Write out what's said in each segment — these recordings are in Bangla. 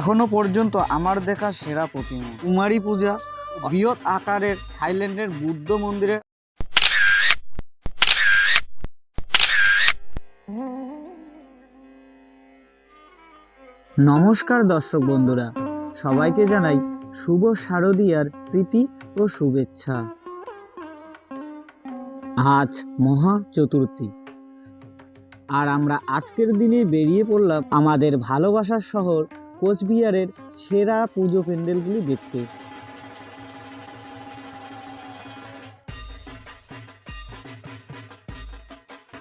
এখনও পর্যন্ত আমার দেখা সেরা প্রতিমা। কুমারী পূজা, বৃহৎ আকারের থাইল্যান্ডের বুদ্ধ মন্দিরে নমস্কার দর্শক বন্ধুরা, সবাইকে জানাই শুভ শারদীয়ার প্রীতি ও শুভেচ্ছা। আজ মহা চতুর্থী। আর আমরা আজকের দিনে বেরিয়ে পড়লাম আমাদের ভালোবাসার শহর কোচবিহারের সেরা পুজো প্যান্ডেলগুলি দেখতে।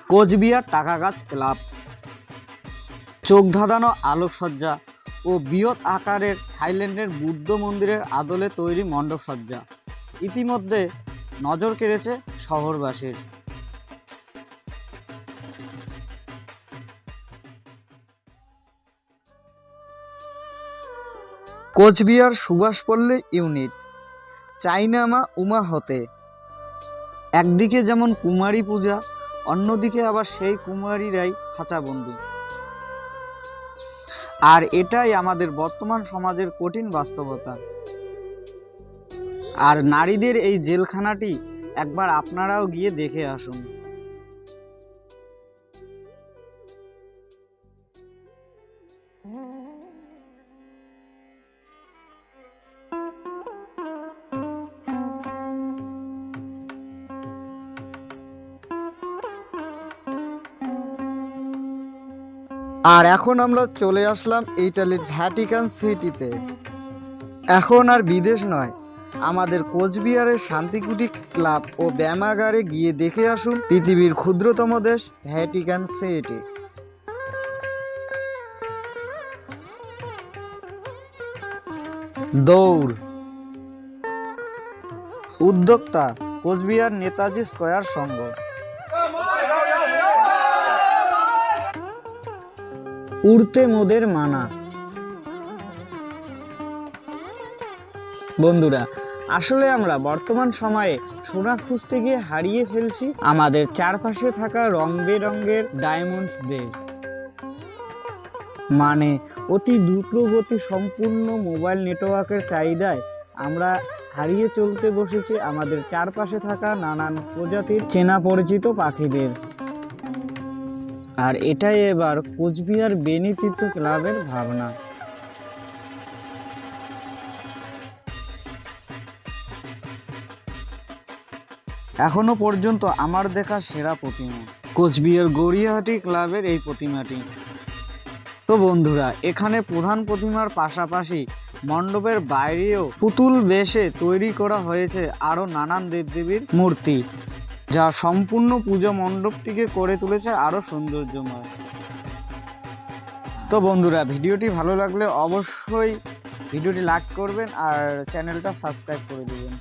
কোচবিহার টাকাগাছ ক্লাব। চোখ ধাঁধানো আলোকসজ্জা ও বৃহৎ আকারের থাইল্যান্ডের বুদ্ধ মন্দিরের আদলে তৈরি মণ্ডপসজ্জা। ইতিমধ্যে নজর কেড়েছে শহরবাসীর। কোচবিহার সুভাষপল্লী ইউনিট। চাইনামা উমা হতে। একদিকে যেমন কুমারী পূজা, অন্যদিকে আবার সেই কুমারীরাই খাঁচাবন্দি। আর এটাই আমাদের বর্তমান সমাজের কঠিন বাস্তবতা। আর নারীদের এই জেলখানাটি একবার আপনারাও গিয়ে দেখে আসুন। আর এখন আমরা চলে আসলাম ইটালির ভ্যাটিকান সিটিতে এখন আর বিদেশ নয়, আমাদের কোচবিহারের শান্তিকুটি ক্লাব ও ব্যায়ামাগারে গিয়ে দেখে আসুন পৃথিবীর ক্ষুদ্রতম দেশ ভ্যাটিকান সিটি দৌড়। উদ্যোক্তা কোচবিহার নেতাজি স্কয়ার সংঘ। উড়তে মোদের মানা। বন্ধুরা, আসলে আমরা বর্তমান সময়ে সোনা খুঁজতে গিয়ে হারিয়ে ফেলছি আমাদের চারপাশে থাকা রং বেরঙের ডায়মন্ডসদের মানে অতি দ্রুত গতি সম্পূর্ণ মোবাইল নেটওয়ার্কের চাহিদায় আমরা হারিয়ে চলতে বসেছি আমাদের চারপাশে থাকা নানান প্রজাতির চেনা পরিচিত পাখিদের। আর এটাই এবার কোচবিহার বেনিতীর্থ ক্লাবের ভাবনা। এখনও পর্যন্ত আমার দেখা সেরা প্রতিমা। কোচবিহার গড়িয়াহাটি ক্লাবের এই প্রতিমাটি। তো বন্ধুরা, এখানে প্রধান প্রতিমার পাশাপাশি মণ্ডপের বাইরেও পুতুল বেশে তৈরি করা হয়েছে, আরও নানান দেবদেবীর মূর্তি। যা সম্পূর্ণ পুজো মণ্ডপটিকে করে তুলেছে আরও সৌন্দর্যময়। তো বন্ধুরা, ভিডিওটি ভালো লাগলে অবশ্যই ভিডিওটি লাইক করবেন আর চ্যানেলটা সাবস্ক্রাইব করে দেবেন।